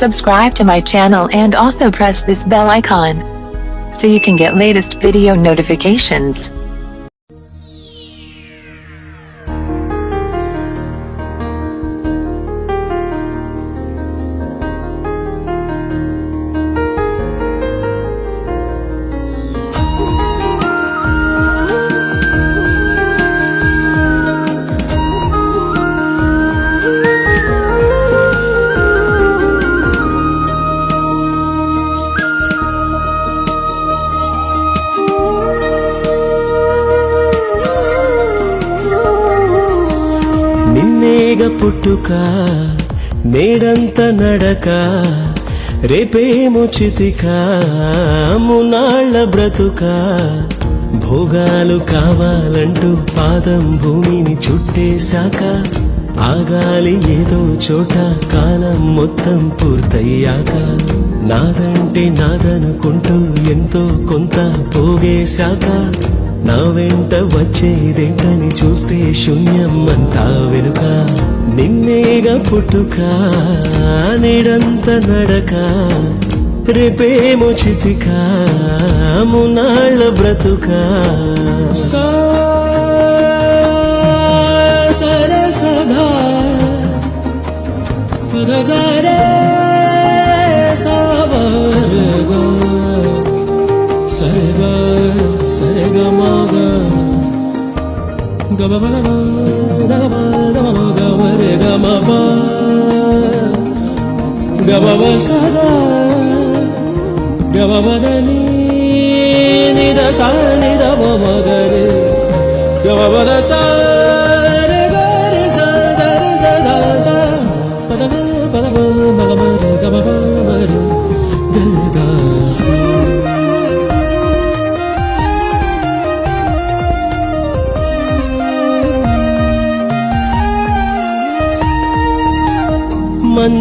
Subscribe to my channel and also press this bell icon. So you can get latest video notifications. పుట్టుక నేడంత నడక రేపేమో చితిక మునాళ్ళ బ్రతుక. భోగాలు కావాలంటూ పాదం భూమిని చుట్టేశాక ఆగాలి ఏదో చోట కాలం మొత్తం పూర్తయ్యాక. నాదంటే నాదనుకుంటూ ఎంతో కొంత పోగేశాక నా వెంట వచ్చేదేంటని చూస్తే శూన్యం అంతా వెనుక. నిన్నేగా పుట్టుక నిడంత నడక రేపేమో చితిక మునాళ్ళ బ్రతుక. సర సదా సర సరే సావర్గా సరిగ సరిగ మగ గమ గమ gamaba gamaba sada gamaba dani nida sa nida ba magare gamaba da sa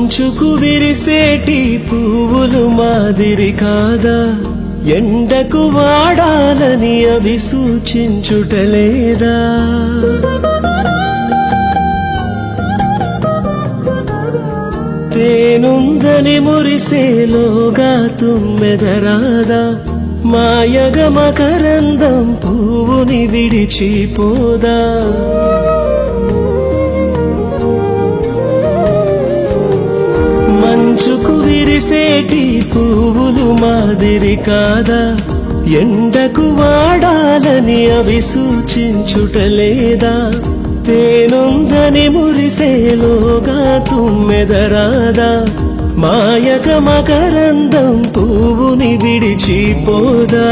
మంచుకు విరిసేటి పువ్వులు మాదిరి కాదా? ఎండకు వాడాలని అవి సూచించుటలేదా? తేనుందని మురిసేలోగా తుమ్మెదరాదా? మాయగ మకరందం పువ్వుని విడిచిపోదా? మంచుకు పువ్వులు మాదిరి కాదా? ఎండకు వాడాలని అవి సూచించుటలేదా? తేనుందని మురిసేలోగా తుమ్మెదరాదా? మాయక మకరందం పువ్వుని విడిచిపోదా?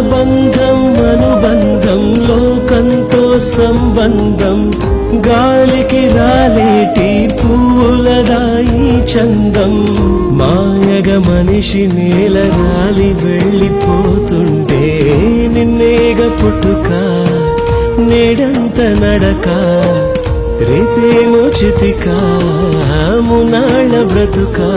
బంధం అనుబంధం లోకంతో సంబంధం గాలికి రాలేటి పువ్వులదాయి చందం? మాయగ మనిషి నేల గాలి వెళ్ళిపోతుంటే నిన్నేగ పుట్టుక నేడంత నడక రేపేమో చితిక మునాళ్ళ బ్రతుకా.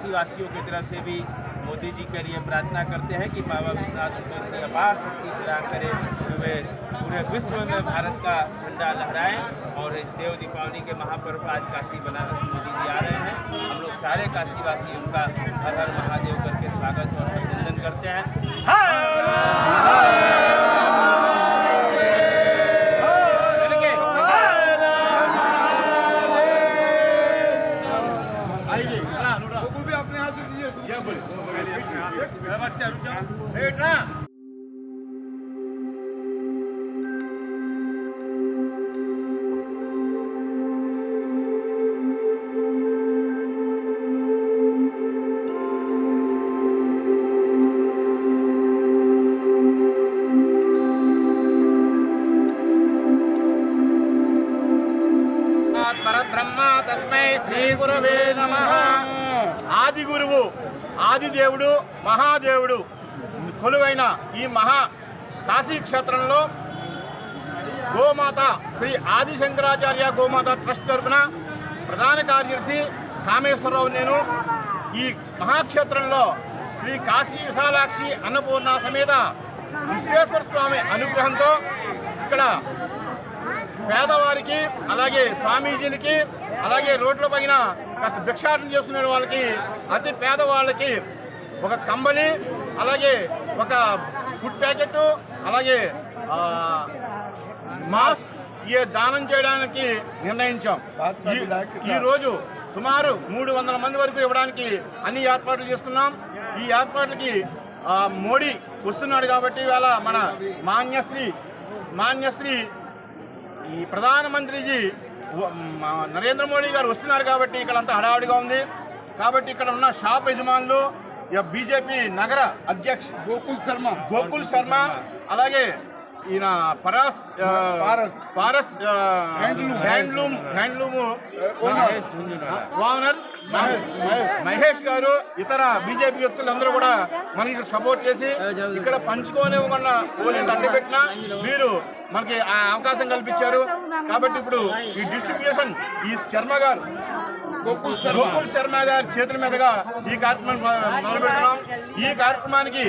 काशी वासियों की तरफ़ से भी मोदी जी के लिए प्रार्थना करते हैं कि बाबा विश्वनाथ उनको इतनी अपार शक्ति प्रदान करें कि वे पूरे विश्व में भारत का झंडा लहराएँ और इस देव दीपावली के महापर्व आज काशी बनारस मोदी जी आ रहे हैं। हम लोग सारे काशीवासी उनका हर हर महादेव करके स्वागत और अभिनंदन करते हैं। हर भी अपने हाथ से दीजिए क्या बोले? बच्चा रुका परब्रह्म శ్రీ గురవే నమ. ఆది గురువు ఆది దేవుడు మహాదేవుడు కొలువైన ఈ మహా కాశీ క్షేత్రంలో గోమాత శ్రీ ఆది శంకరాచార్య గోమాత ట్రస్ట్ తరపున ప్రధాన కార్యదర్శి కామేశ్వరరావు నేను. ఈ మహాక్షేత్రంలో శ్రీ కాశీ విశాలాక్షి అన్నపూర్ణ సమేత విశ్వేశ్వర స్వామి అనుగ్రహంతో ఇక్కడ పేదవారికి అలాగే స్వామీజీలకి అలాగే రోడ్ల పైన కాస్త భిక్షాటం చేస్తున్న వాళ్ళకి అతి పేదవాళ్ళకి ఒక కంబలి అలాగే ఒక ఫుడ్ ప్యాకెట్ అలాగే మాస్క్ ఈ దానం చేయడానికి నిర్ణయించాం. ఈ- రోజు సుమారు మూడు వందల మంది వరకు ఇవ్వడానికి అన్ని ఏర్పాట్లు చేస్తున్నాం. ఈ ఏర్పాట్లకి మోడీ వస్తున్నాడు కాబట్టి ఇవాళ మన మాన్యశ్రీ మాన్యశ్రీ ఈ ప్రధానమంత్రిజీ నరేంద్ర మోడీ గారు వస్తున్నారు కాబట్టి ఇక్కడ అంతా హడావుడిగా ఉంది. కాబట్టి ఇక్కడ ఉన్న షాప్ యజమానులు బీజేపీ నగర అధ్యక్ష గోకుల్ శర్మ. గోకుల్ శర్మ అలాగే ఈయన Paras Paras handloom. Handloom owner Mahesh గారు ఇతర బీజేపీ వ్యక్తులందరూ కూడా మనకి ఇక్కడ సపోర్ట్ చేసి ఇక్కడ పంచుకోనివ్వకుండా పోలీసులు అడ్డుపెట్టినా మీరు మనకి ఆ అవకాశం కల్పించారు. కాబట్టి ఇప్పుడు ఈ డిస్ట్రిబ్యూషన్ ఈ శర్మ గారు గోకుల్ శర్మ. గారి చేతుల మీదుగా ఈ కార్యక్రమం మొదలు పెడుతున్నాం ఈ కార్యక్రమానికి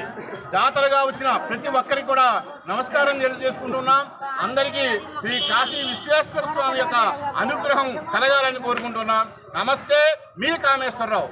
దాతలుగా వచ్చిన ప్రతి ఒక్కరికి కూడా నమస్కారం తెలియజేసుకుంటున్నాం. అందరికీ శ్రీ కాశీ విశ్వేశ్వర స్వామి యొక్క అనుగ్రహం కలగాలని కోరుకుంటున్నాం. నమస్తే మీ కామేశ్వరరావు.